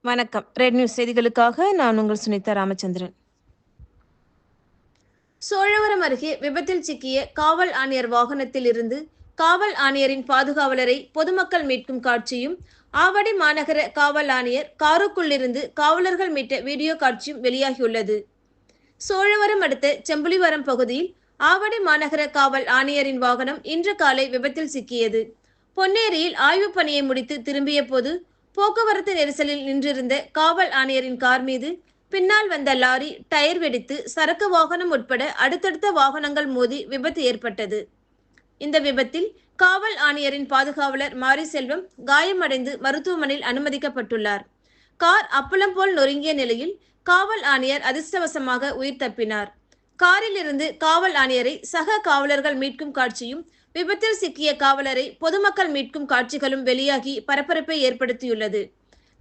வணக்கம். Red news செய்திகளுக்காக நான் உங்கள் சுனிதா ராமச்சந்திரன். சோழவரம் அருகே விபத்தில் சிக்கிய காவல் ஆணையர் வாகனத்தில் இருந்து காவல் ஆணையரின் பாதுகாவலரை பொதுமக்கள் மீட்கும் காட்சியும் ஆவடி மாநகர காவல் ஆணையர் காருக்குள்ளிருந்து காவலர்கள் மீட்ட வீடியோ காட்சியும் வெளியாகியுள்ளது. சோழவரம் அடுத்த செம்புலிவரம் பகுதியில் ஆவடி மாநகர காவல் ஆணையரின் வாகனம் இன்று காலை விபத்தில் சிக்கியது. பொன்னேரியில் ஆய்வுப் பணியை முடித்து திரும்பிய போது போக்குவரத்து நெரிசலில் நின்றிருந்த காவல் ஆணையரின் கார் மீது பின்னால் வந்த லாரி டயர் வெடித்து சரக்கு வாகனம் உட்பட அடுத்தடுத்த வாகனங்கள் மோதி விபத்து ஏற்பட்டது. இந்த விபத்தில் காவல் ஆணையரின் பாதுகாவலர் மாரி செல்வம் காயமடைந்து மருத்துவமனையில் அனுமதிக்கப்பட்டுள்ளார். கார் அப்பளம் போல் நொறுங்கிய நிலையில் காவல் ஆணையர் அதிர்ஷ்டவசமாக உயிர் தப்பினார். காரில் இருந்து காவல் ஆணையரை சக காவலர்கள் மீட்கும் காட்சியும் விபத்தில் சிக்கிய காவலரை பொதுமக்கள் மீட்கும் காட்சிகளும் வெளியாகி பரபரப்பை ஏற்படுத்தியுள்ளது.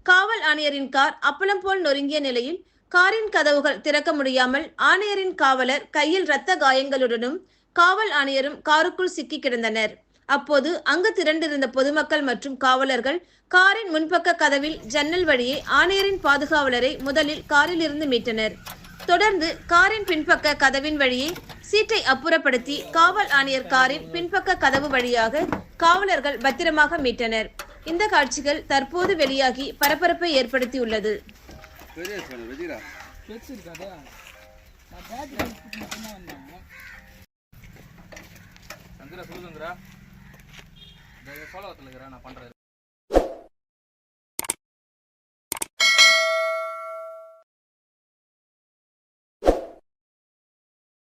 காவல் ஆணையரின் கார் அப்பளம் போல் நொறுங்கிய நிலையில் காரின் கதவுகள் திறக்க முடியாமல் ஆணையரின் காவலர் கையில் இரத்த காயங்களுடனும் காவல் ஆணையரும் காருக்குள் சிக்கி கிடந்தனர். அப்போது அங்கு திரண்டிருந்த பொதுமக்கள் மற்றும் காவலர்கள் காரின் முன்பக்க கதவில் ஜன்னல் வழியே ஆணையரின் பாதுகாவலரை முதலில் காரில் இருந்து மீட்டனர். தொடர்ந்து காரின் பின்பக்க கதவின் வழியே சீட்டை அப்புறப்படுத்தி காவல் ஆணையர் காரின் பின்பக்க கதவு வழியாக காவலர்கள் பத்திரமாக மீட்டனர். இந்த காட்சிகள் தற்போது வெளியாகி பரபரப்பை ஏற்படுத்தியுள்ளது. பெரிய நான் சந்திரா. நான் பண்ணுறேன்